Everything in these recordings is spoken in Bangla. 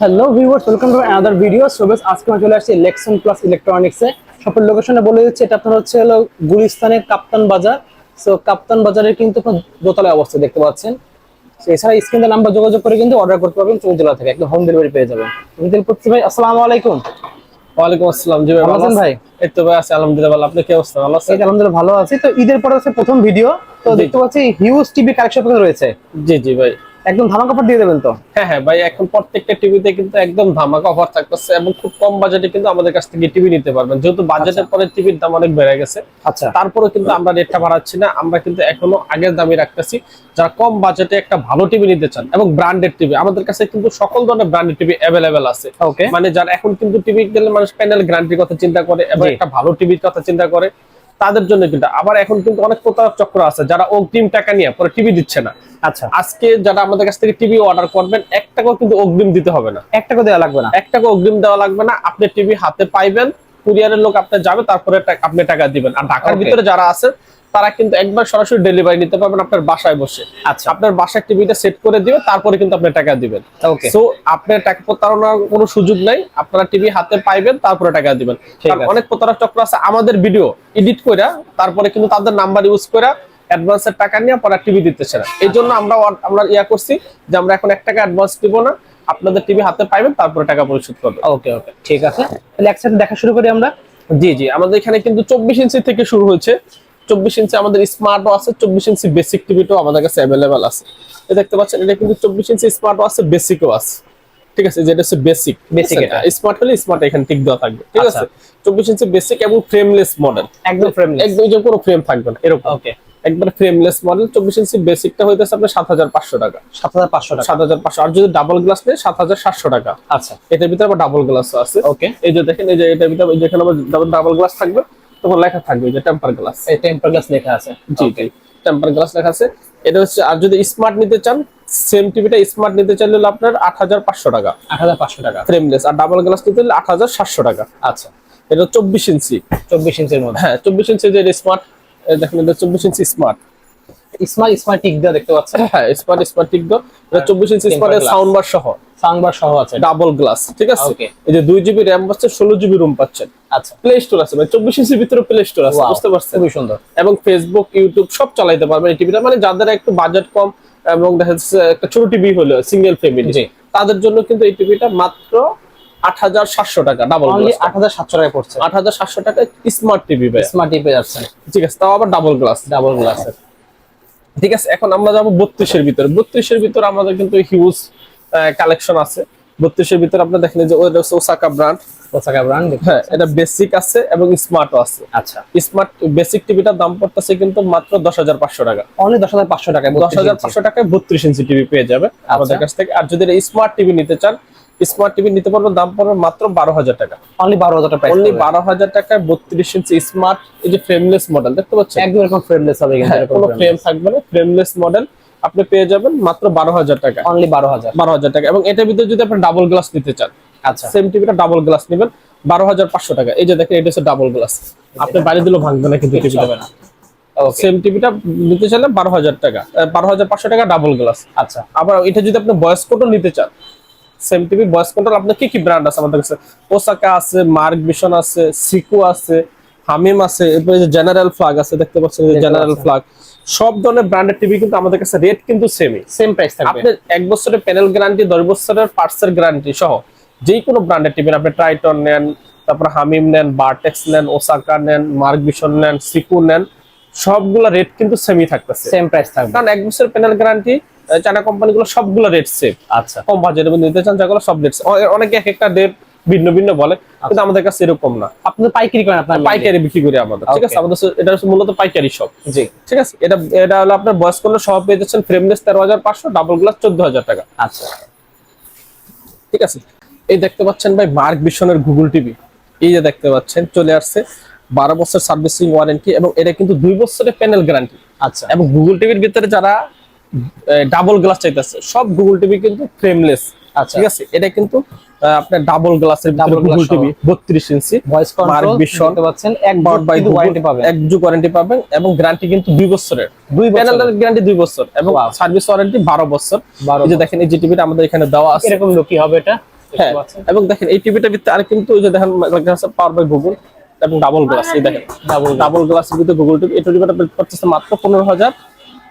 Hello viewers welcome to another video so বেশ আজকে আমরা চলে আসছি লেকশন প্লাস ইলেকট্রনিক্সে শপের লোকেশনে বলে দিচ্ছি এটা আপনার হচ্ছে হলো গুলিস্তানের কাপ্তান বাজার সো কাপ্তান বাজারের কিন্তু আপনার দোতলায় অবস্থা দেখতে পাচ্ছেন। এছাড়া স্ক্রিনে নাম্বার যোগাযোগ করে কিন্তু অর্ডার করতে পারবেন চৌদ্দ জেলা থেকে একদম হোম ডেলিভারি পেয়ে যাবেন। মিদিল পড়ছি ভাই আসসালামু আলাইকুম। ওয়ালাইকুম আসসালাম জি ভাই ভালো আছেন? ভাই? এই তো ভাই আছে আলহামদুলিল্লাহ ভালো। আপনি কি অবস্থা? ভালো আছেন? আলহামদুলিল্লাহ ভালো আছি। তো ঈদের পরে হচ্ছে প্রথম ভিডিও তো দেখতে পাচ্ছি হিউজ টিভি কালেকশন রয়েছে। জি জি ভাই। একদম ধামাকা অফার দিয়ে দেবেন তো? হ্যাঁ হ্যাঁ ভাই এখন প্রত্যেকটা টিভিতে কিন্তু একদম ধামাকা অফার থাকতেছে এবং খুব কম বাজেটে কিন্তু আমাদের কাছ থেকে টিভি নিতে পারবেন। যেহেতু বাজেটের পরে টিভির দাম অনেক বেড়ে গেছে আচ্ছা। তারপরে কিন্তু আমরা রেটটা বাড়াচ্ছি না। আমরা কিন্তু এখনও আগের দামই রাখতেছি। যারা কম বাজেটে একটা ভালো টিভি নিতে চান এবং ব্র্যান্ডেড টিভি আমাদের কাছে কিন্তু সকল ধরনের ব্র্যান্ডেড টিভি অ্যাভেলেবেল আছে। ওকে মানে যারা এখন কিন্তু টিভি গেলে মানুষ প্যানেল গ্যারান্টির কথা চিন্তা করে এবং একটা ভালো টিভির কথা চিন্তা করে। তাদের জন্য কিন্তু। আবার এখন কিন্তু অনেক প্রতারক চক্র আছে যারা অগ্রিম টাকা নিয়ে পরে টিভি দিচ্ছে না। আচ্ছা। আজকে যারা আমাদের কাছ থেকে টিভি অর্ডার করবেন এক টাকাও কিন্তু অগ্রিম দিতে হবে না। এক টাকা দেওয়া লাগবে না। এক টাকা অগ্রিম দেওয়া লাগবে না। আপনি টিভি হাতে পাইবেন কুরিয়ারের লোক আপনার যাবে তারপরে আপনি টাকা দিবেন। আর ঢাকার ভিতরে যারা আছে তারা কিন্তু একবার সরাসরি ডেলিভারি নিতে পারবেন আপনার বাসায় বসে। আচ্ছা। আপনার বাসায় টিভিটা সেট করে দিবে তারপরে কিন্তু আপনি টাকা দিবেন। ওকে সো আপনার টাকা প্রতারণার কোনো সুযোগ নাই আপনারা টিভি হাতে পাইবেন তারপরে টাকা দিবেন। অনেক প্রতারক চক্র আছে আমাদের ভিডিও এডিট কইরা তারপরে কিন্তু তাদের নাম্বার ইউজ কইরা অ্যাডভান্সের টাকা নিয়ে পরে টিভি দিতেছে না এই জন্য আমরা আমরা ইয়া করছি যে আমরা এখন এক টাকা অ্যাডভান্স দিব না আপনাদের টিভি হাতে পাইবেন তারপরে টাকা পরিশোধ করবেন। ওকে ওকে ঠিক আছে। তাহলে একসাথে দেখা শুরু করি আমরা? জি জি। আমাদের এখানে কিন্তু চব্বিশ ইঞ্চি থেকে শুরু হয়েছে। চব্বিশ ইঞ্চি আমাদের স্মার্টও আছে চব্বিশ ইঞ্চি বেসিক টিভিটাও আমাদের কাছে অ্যাভেলেবেল আছে। এই দেখতে পাচ্ছেন এটা কিন্তু চব্বিশ ইঞ্চি স্মার্টও আছে বেসিকও আছে। ঠিক আছে যেটা হচ্ছে বেসিক এটা। স্মার্ট হলে স্মার্ট এখানে টিক দেওয়া থাকবে ঠিক আচ্ছা। আছে? চব্বিশ ইঞ্চি বেসিক এবং ফ্রেমলেস মডেল একদম ফ্রেমলেস একদম যে কোনো ফ্রেম থাকবে না এরকম। ওকে একবার ফ্রেমলেস মডেল চব্বিশ ইঞ্চি বেসিকটা হইতেছে আপনার সাত হাজার পাঁচশো টাকা। সাত হাজার পাঁচশো টাকা। সাত হাজার পাঁচশো। আর যদি ডাবল গ্লাস নেই সাত হাজার সাতশো টাকা। আচ্ছা। এটার ভিতরে আবার ডাবল গ্লাস আছে। ওকে এই যে দেখেন এই যে এটার ভিতরে যেখানে আবার ডাবল গ্লাস থাকবে। তখন লেখা থাকবে যে টেম্পার গ্লাস এই টেম্পার গ্লাস লেখা আছে। জি জি টেম্পার গ্লাস লেখা আছে। এটা হচ্ছে আর যদি স্মার্ট নিতে চান সেম টিভিটা স্মার্ট নিতে চাইলে আপনার আট হাজার পাঁচশো টাকা। আট হাজার পাঁচশো টাকা। ফ্রেমলেস আর ডাবল গ্লাস নিতে হলে আট হাজার সাতশো টাকা। আচ্ছা। এটা চব্বিশ ইঞ্চি চব্বিশ ইঞ্চের মধ্যে। হ্যাঁ চব্বিশ ইঞ্চি যে স্মার্ট দেখেন এটা চব্বিশ inch smart smart smart tick দেওয়া দেখতে পাচ্ছেন? হ্যাঁ স্মার্ট স্মার্ট ঠিক তো এটা চব্বিশ ইঞ্চি glass। সাউন্ড বার সহ। সাউন্ডবার সহ আছে ডাবল গ্লাস ঠিক আছে? এই যে দুই জিবি র্যাম পাচ্ছেন ষোলো জিবি রুম পাচ্ছেন। আচ্ছা। প্লে স্টোর আছে মানে চব্বিশ ইঞ্চির ভিতরে প্লে স্টোর আছে বুঝতে পারছেন? খুবই সুন্দর। এবং ফেসবুক ইউটিউব সব চালাইতে পারবেন এই টিভিটা মানে যাদের একটু বাজেট কম এবং দেখা যাচ্ছে একটা ছোট টিভি হলো সিঙ্গেল ফ্যামিলি তাদের জন্য কিন্তু এই টিভিটা মাত্র আট হাজার সাতশো টাকা ডাবল আট হাজার সাতশো টাকা পড়ছে। আট হাজার সাতশো টাকা স্মার্ট টিভি স্মার্ট টিপে যাচ্ছেন ঠিক আছে তাও আবার ডাবল গ্লাস ডাবল গ্লাসের ঠিক আছে এখন আমরা যাব বত্রিশের ভিতরে। বত্রিশের ভিতরে আমাদের কিন্তু হিউজ কালেকশন আছে। বত্রিশের ভিতরে আপনার দেখেন যে ওসাকা ব্র্যান্ড ওসাকা ব্র্যান্ড হ্যাঁ এটা বেসিক আছে এবং স্মার্টও আছে। আচ্ছা। স্মার্ট বেসিক টিভিটার দাম পড়তেছে কিন্তু মাত্র দশ হাজার পাঁচশো টাকা। অনলি দশ হাজার পাঁচশো টাকা দশ হাজার পাঁচশো টাকায় বত্রিশ ইঞ্চি টিভি পেয়ে যাবে আমাদের কাছ থেকে। আর যদি স্মার্ট টিভি নিতে চান স্মার্ট টিভি নিতে পারবেন দাম পড়বে মাত্র বারো হাজার টাকা। অনলি বারো হাজার টাকা অনলি বারো হাজার টাকায় বত্রিশ ইঞ্চি স্মার্ট এই যে ফ্রেমলেস মডেল দেখতে পাচ্ছেন? একদম এরকম ফ্রেমলেস হবে কিন্তু হ্যাঁ, কোনো ফ্রেম থাকবে না ফ্রেমলেস মডেল আপনি পেয়ে যাবেন মাত্র বারো হাজার টাকা। অনলি বারো হাজার। বারো হাজার টাকা। এবং এটার ভিতরে যদি আপনি ডাবল গ্লাস নিতে চান আচ্ছা। সেম টিভিটা ডাবল গ্লাস নেবেন বারো হাজার পাঁচশো টাকা। এই যে দেখেন এটা হচ্ছে ডাবল গ্লাস আপনি বাইরে দিলেও ভাঙবে না কিন্তু কিচ্ছু টিভিটা না সেম টিভিটা নিতে চাইলে বারো হাজার টাকা। বারো হাজার পাঁচশো টাকা ডাবল গ্লাস আচ্ছা। আবার এটা যদি আপনি ভয়েস কন্ট্রোল নিতে চান সেম টিভি ভয়েস কন্ট্রোল আপনার কি কি ব্র্যান্ড আছে আমাদের কাছে? ওসাকা আছে মার্ক ভিশন আছে সিকো আছে হামিম আছে এরপরে জেনারেল ফ্লাগ আছে দেখতে পাচ্ছেন জেনারেল। ফ্লাগ সব ধরনের ব্র্যান্ডের টিভি কিন্তু আমাদের কাছে রেট কিন্তু সেমই সেম প্রাইস থাকবে। আপনার এক বছরের প্যানেল গ্যারান্টি দশ বছরের পার্টসের গ্যারান্টি সহ যে কোনো ব্র্যান্ডের টিভি আপনি ট্রাইটন নেন তারপর হামিম নেন বারটেক্স নেন ওসাকা নেন মার্ক ভিশন নেন সিকু নেন সবগুলা রেট কিন্তু সেমই থাকতেছে। সেম প্রাইস থাকবে। কারণ এক বছরের প্যানেল গ্যারান্টি চায়না কোম্পানিগুলো সবগুলো রেট সেম আচ্ছা। কম বাজেটের মধ্যে নিতে চান যেগুলো সব রেট অনেকে এক একটা রেট ভিন্ন ভিন্ন বলে কিন্তু আমাদের কাছে এরকম না। আপনি পাইকারি করেন আপনার পাইকারি বিক্রি করি আমাদের ঠিক আছে? আমাদের এটা হচ্ছে মূলত পাইকারি সব। জি। ঠিক আছে? এটা এটা হলো আপনার বয়স করলে সহ পেয়ে যাচ্ছেন ফ্রেমলেস তেরো হাজার পাঁচশো ডাবল গ্লাস চোদ্দ হাজার টাকা। আচ্ছা। ঠিক আছে? এই দেখতে পাচ্ছেন ভাই মার্ক ভিশনের গুগল টিভি। এই যে দেখতে পাচ্ছেন চলে আসছে বারো বছর সার্ভিসিং ওয়ারেন্টি এবং এটা কিন্তু দুই বছরের প্যানেল গ্যারান্টি আচ্ছা। এবং গুগল টিভির ভিতরে যারা ডাবল গ্লাস চাইতেছে সব গুগল টিভি কিন্তু ফ্রেমলেস আচ্ছা। ঠিক আছে? এটা কিন্তু আপনার ডাবল গ্লাসের ডাবল গুগল টিভি বত্রিশ ইঞ্চি ভয়েস কন্ট্রোল দেখতে পাচ্ছেন এক by Google, ওয়ারেন্টি পাবেন। এক যুগ ওয়ারেন্টি পাবেন এবং গ্যারান্টি কিন্তু দুই বছরের। দুই প্যানেলের গ্যারান্টি দুই বছর এবং সার্ভিস ওয়ারেন্টি বারো বছর। এই যে দেখেন এই যে টিভিটা আমাদের এখানে দেওয়া আছে। এরকম লোক কি হবে এটা। হ্যাঁ এবং দেখেন এই টিভিটা ভিতরে আর কিন্তু ওই যে দেখেন পাওয়ার বাই গুগল এবং ডাবল গ্লাস এই দেখেন। ডাবল ডাবল গ্লাসের ভিতরে গুগল টিভি এই টিভিটা পড়তেছে মাত্র পনেরো হাজার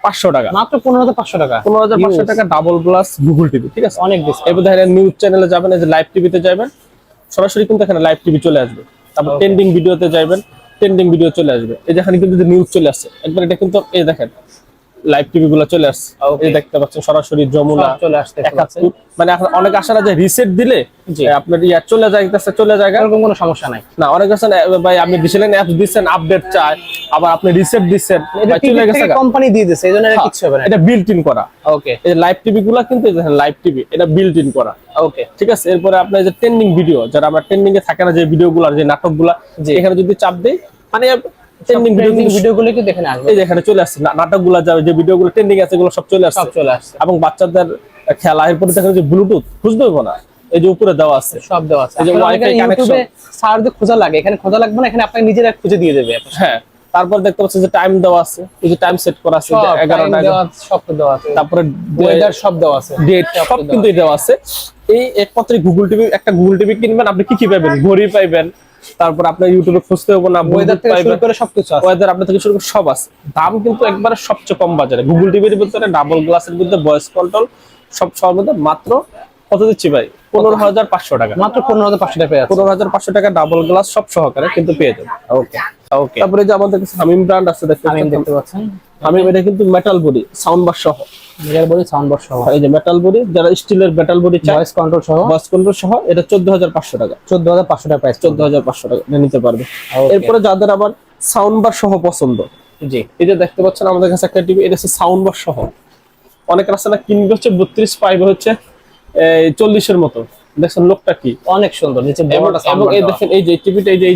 পাঁচশো টাকা। মাত্র পনেরো হাজার পাঁচশো টাকা। পনেরো হাজার পাঁচশো টাকা ডাবল প্লাস গুগল টিভি ঠিক আছে? অনেক বেশি। এবার দেখেন নিউজ চ্যানেলে যাবেন এই যে লাইভ টিভিতে যাবেন। সরাসরি কিন্তু এখানে লাইভ টিভি চলে আসবে। তারপর ট্রেন্ডিং ভিডিওতে যাবেন ট্রেন্ডিং ভিডিও চলে আসবে। এই যেখানে কিন্তু নিউজ চলে আসছে একবার এটা কিন্তু এই দেখেন লাইভ টিভি গুলো চলে আসছে। এই দেখতে পাচ্ছেন সরাসরি যমুনা চলে একাত্তর। মানে অনেক না যে রিসেট দিলে আপনার ইয়া চলে যাইতেছে চলে যায়। এরকম কোনো সমস্যা নাই। না অনেক আছে ভাই আপনি দিছিলেন অ্যাপ দিচ্ছেন আপডেট চাই আবার আপনি রিসেট দিচ্ছেন। চলে গেছে কোম্পানি দিয়ে দিচ্ছে এই জন্য এটা হ্যাঁ, কিচ্ছু হবে না। এটা বিল্ট ইন করা। ওকে এই লাইভ টিভি গুলা কিন্তু লাইভ টিভি এটা বিল্ট ইন করা। ওকে ঠিক আছে এরপরে আপনার যে ট্রেন্ডিং ভিডিও যারা আমরা ট্রেন্ডিং এ থাকে না যে ভিডিও গুলো যে নাটকগুলা জি। এখানে যদি চাপ দেই মানে ট্রেন্ডিং ভিডিওগুলো কি দেখে আসবে? এই এখানে চলে আসছে নাটকগুলা যাবে যে ভিডিও গুলো ট্রেন্ডিং আছে এগুলো সব চলে সব আসছে চলে আসছে। এবং বাচ্চাদের খেলা এরপরে দেখেন যে ব্লুটুথ না। এই যে উপরে দেওয়া আছে। সব দেওয়া আছে। এই যে সার্চ দিয়ে খোঁজা লাগে এখানে খোঁজা লাগবে না এখানে আপনি নিজেরা খুঁজে দিয়ে দেবে। হ্যাঁ তারপর দেখতে পাচ্ছেন যে টাইম দেওয়া আছে এই যে টাইম সেট করা আছে সব time এগারোটা দেওয়া আছে, সব দেওয়া আছে। তারপরে ওয়েদার সব দেওয়া আছে। ডেট সব কিন্তু দেওয়া আছে। এই একমাত্র গুগল টিভি একটা গুগল টিভি কিনবেন আপনি কি কি পাবেন ঘড়ি পাইবেন তারপর আপনার ইউটিউবে খুঁজতে হবে না ওয়েদার থেকে শুরু করে সবকিছু আছে। ওয়েদার আপনার থেকে শুরু করে সব আছে। দাম কিন্তু একবারে সবচেয়ে কম বাজারে। গুগল টিভির ভিতরে ডাবল গ্লাসের ভিতরে ভয়েস কন্ট্রোল সব মধ্যে মাত্র কত দিচ্ছি ভাই? পনেরো হাজার পাঁচশো টাকা। মাত্র পনেরো হাজার পাঁচশো টাকা পনেরো হাজার পাঁচশো টাকা ডাবল গ্লাস সব সহকারে কিন্তু পেয়ে যাবেন। ওকে ওকে তারপরে যে আমাদের কাছে হামিম ব্র্যান্ড আছে দেখতে পাচ্ছেন। পাচ্ছেন এটা কিন্তু মেটাল বডি সাউন্ড বার সহ। নিজের বডি সাউন্ড বক্স সহ। এই যে মেটাল বডি যারা স্টিলের মেটাল বডি ভয়েস কন্ট্রোল সহ। ভয়েস কন্ট্রোল সহ এটা চোদ্দ হাজার পাঁচশো টাকা। চোদ্দ হাজার পাঁচশো টাকা প্রাইস চোদ্দ হাজার পাঁচশো টাকা এটা নিতে পারবে. এরপরে যাদের আবার সাউন্ড বার সহ পছন্দ জি। এই যে দেখতে পাচ্ছেন আমাদের কাছে একটা টিভি এটা হচ্ছে সাউন্ড বার সহ। অনেকের আছে না কিনবে হচ্ছে বত্রিশ পাইবে হচ্ছে চল্লিশের মতো। দেখছেন লোকটা কি? অনেক সুন্দর নিচে এবং এই দেখেন এই যে টিভিটা এই যে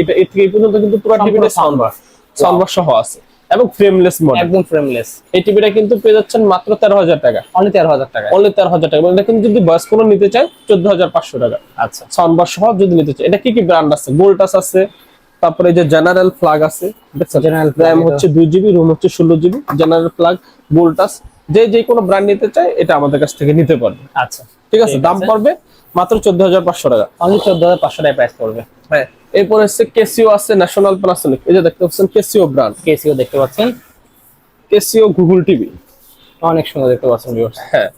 এটা এই থেকে এই পর্যন্ত কিন্তু পুরো টিভিটা সাউন্ড বার সাউন্ড বার সহ আছে। এবং ফ্রেমলেস মডেল একদম ফ্রেমলেস এই টিভিটা কিন্তু পেয়ে যাচ্ছেন মাত্র তেরো হাজার টাকা। অনলি তেরো হাজার টাকা। অনলি তেরো হাজার টাকা। এটা কিন্তু যদি বয়স কোনো নিতে চায় চোদ্দ হাজার পাঁচশো টাকা। আচ্ছা। সাউন্ড বার সহ যদি নিতে চায়। এটা কি কি ব্র্যান্ড আছে? গোল্টাস আছে তারপরে যে জেনারেল ফ্ল্যাগ আছে flag র্যাম হচ্ছে দুই জিবি রুম হচ্ছে ষোলো জিবি জেনারেল ফ্ল্যাগ গোল্টাস যে যে কোনো ব্র্যান্ড নিতে চায় এটা আমাদের কাছ থেকে নিতে পারবে। আচ্ছা। ঠিক আছে? দাম পড়বে মাত্র চোদ্দ হাজার পাঁচশো টাকা। অনলি চোদ্দ হাজার পাঁচশো টাকা প্রাইস পড়বে। হ্যাঁ এরপর হচ্ছে কেসিও আছে ন্যাশনাল প্যানাসোনিক এই যে দেখতে পাচ্ছেন কেসিও ব্র্যান্ড কেসিও দেখতে পাচ্ছেন। কেসিও গুগল টিভি অনেক সুন্দর দেখতে পাচ্ছেন ভিউয়ার্স হ্যাঁ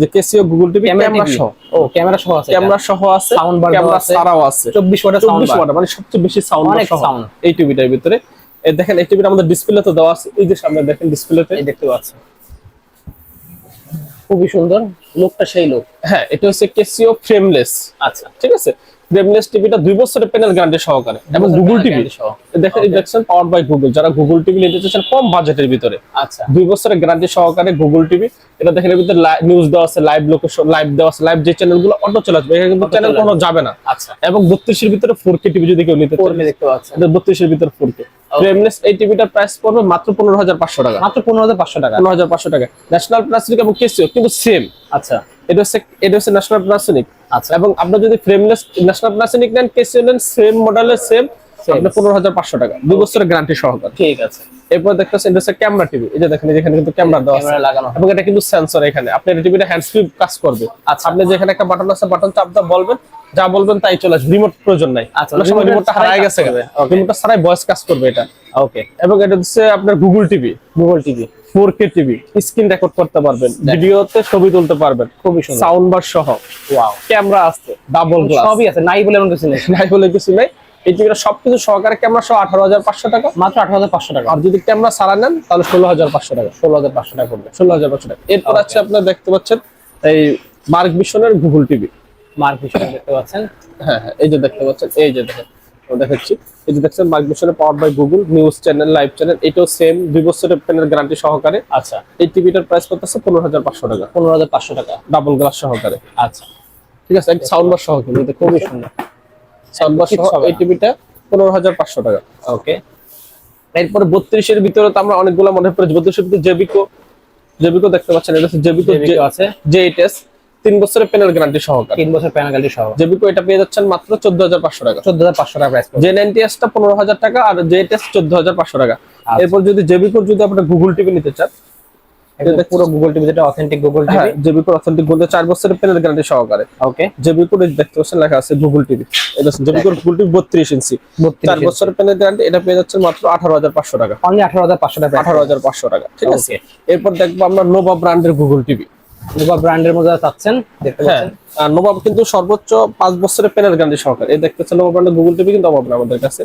যে কেসিও গুগল টিভি ক্যামেরা সহ। ও ক্যামেরা সহ আছে ক্যামেরা সহ আছে ক্যামেরা ছাড়াও সাউন্ড ওয়াট মানে সবচেয়ে বেশি সাউন্ড অনেক এই টিভিটার ভিতরে। এই দেখেন এই টিভিটা আমাদের ডিসপ্লে তো দেওয়া আছে। এই যে সামনে দেখেন ডিসপ্লেতে দেখতে পাচ্ছেন। খুবই সুন্দর। লোকটা সেই লোক। হ্যাঁ এটা হচ্ছে কেসিও ফ্রেমলেস আচ্ছা। ঠিক আছে? ফ্রেমলেস টিভিটা দুই বছরের প্যানেল গ্যারান্টি সহকারে। এবং গুগল টিভি। দেখেন দেখছেন পাওয়ার বাই গুগল যারা গুগল টিভি নিতে চাচ্ছেন কম বাজেটের ভিতরে। আচ্ছা। দুই বছরের গ্যারান্টি সহকারে গুগল টিভি এটা দেখেন এর ভিতরে নিউজ দেওয়া আছে লাইভ লোকেশন লাইভ দেওয়া আছে লাইভ যে চ্যানেলগুলো অটো চলে আসবে। এখানে কিন্তু চ্যানেল কোনো যাবে না। আচ্ছা। এবং বত্রিশের ভিতরে ফোর কে টিভি যদি কেউ নিতে চায়। দেখতে পাচ্ছেন। এটা বত্রিশের ভিতরে ফোর কে ফ্রেমলেস এই টিভিটার প্রাইস পড়বে মাত্র পনেরো হাজার পাঁচশো টাকা। মাত্র পনেরো হাজার পাঁচশো টাকা। পনেরো হাজার পাঁচশো টাকা। ন্যাশনাল প্লাস্টিক এবং কেসিও কিন্তু সেম আচ্ছা। এটা হচ্ছে এটা হচ্ছে ন্যাশনাল প্লাস্টিক আচ্ছা। এবং আপনার যদি ফ্রেমলেস ন্যাশনাল প্লাস্টিক নেন কেসিও নেন সেম মডেলের সেম. আপনার পনেরো হাজার পাঁচশো টাকা। দুই বছরের গ্যারান্টি সহকারে। ঠিক আছে। এরপর দেখতেছেন এটা হচ্ছে ক্যামেরা টিভি এই যে দেখেন এখানে কিন্তু ক্যামেরা দেওয়া আছে। লাগানো। এবং এটা কিন্তু সেন্সর এখানে। আপনি এটা টিভিটা হ্যান্ড ফ্রি কাজ করবে। আচ্ছা। আপনি যেখানে একটা বাটন আছে বাটন চাপ দা বলবেন। যা বলবেন তাই চলে আসবে। রিমোট প্রয়োজন নাই। আচ্ছা, রিমোটটা গেছে. রিমোটটা ছাড়াই ভয়েস কাজ করবে এটা। ওকে এবং এটা হচ্ছে আপনার Google TV Google TV four K TV screen record করতে পারবেন ভিডিওতে ছবি তুলতে পারবেন খুবই সুন্দর। সাউন্ড বার সহ। ওয়াও ক্যামেরা আছে। ডাবল গ্লাস সবই আছে নাই বলে এমন কিছু নেই। নাই বলে কিছু নাই। এই টিভিটা সবকিছু সহকারে ক্যামেরা সহ আঠারো হাজার পাঁচশো টাকা। মাত্র আঠারো হাজার পাঁচশো টাকা। আর যদি ক্যামেরা সারা নেন তাহলে ষোলো হাজার পাঁচশো টাকা। ষোলো হাজার পাঁচশো টাকা পড়বে। ষোলো হাজার পাঁচশো টাকা। এরপর আছে আপনার দেখতে পাচ্ছেন এই মার্ক ভিশনের গুগল টিভি মার্ক হিসেবে দেখতে পাচ্ছেন। হ্যাঁ হ্যাঁ এই যে দেখতে পাচ্ছেন এই যে দেখেন। দেখাচ্ছি। এই যে দেখছেন ভিশনের power by Google news channel live channel এটাও সেম দুই বছরের গ্যারান্টি সহকারে। আচ্ছা। এই টিভিটার প্রাইস করতেছে পনেরো হাজার পাঁচশো টাকা। পনেরো হাজার পাঁচশো টাকা। ডাবল গ্লাস সহকারে। আচ্ছা। ঠিক আছে সাউন্ড বার সহ কিন্তু এটা খুবই সুন্দর। সাউন্ড বার সহ এই টিভিটা পনেরো হাজার পাঁচশো টাকা। ওকে এরপরে বত্রিশের ভিতরে তো আমরা অনেকগুলো মনে পড়েছি। বত্রিশের ভিতরে জেবিকো জেবিকো দেখতে পাচ্ছেন এটা হচ্ছে জেবিকো আছে। জে এইট তিন বছরের প্যানেল গ্যারান্টি সহকারে। তিন বছর প্যানাগালি সহ জেবিকো এটা পেয়ে যাচ্ছেন মাত্র চোদ্দ হাজার পাঁচশো টাকা। চোদ্দ হাজার পাঁচশো টাকা প্রাইস জে নাইনটি এসটা পনেরো হাজার টাকা আর জে এস চোদ্দ হাজার পাঁচশো টাকা। আচ্ছা। এরপর যদি জেবিকোর যদি আপনার গুগল টিভি নিতে চান পুরো গুগল টিভি যেটা অথেন্টিক গুগল টিভি জেবিকোর অথেন্টিক বলতে চার বছরের প্যানেল গ্যারান্টি সহকারে। ওকে জেবিকোর দেখতে পাচ্ছেন লেখা আছে গুগল টিভি এটা জেবিকোর গুগল টিভি বত্রিশ ইঞ্চি চার বছরের প্যানেল গ্যারান্টি এটা পেয়ে যাচ্ছে মাত্র আঠারো হাজার পাঁচশো টাকা। অনলি আঠারো হাজার পাঁচশো টাকা আঠারো হাজার পাঁচশো টাকা ঠিক আছে? এরপর দেখব আমরা নোভা ব্র্যান্ডের গুগল টিভি নোভা ব্র্যান্ডের মধ্যে চাচ্ছেন দেখতে হ্যাঁ। পাচ্ছেন। নোভা কিন্তু সর্বোচ্চ পাঁচ বছরের প্যানেল গ্যারান্টি সহকারে। এই দেখতে পাচ্ছেন নোভা ব্র্যান্ডের গুগল টিভি কিন্তু অভাব আমাদের কাছে।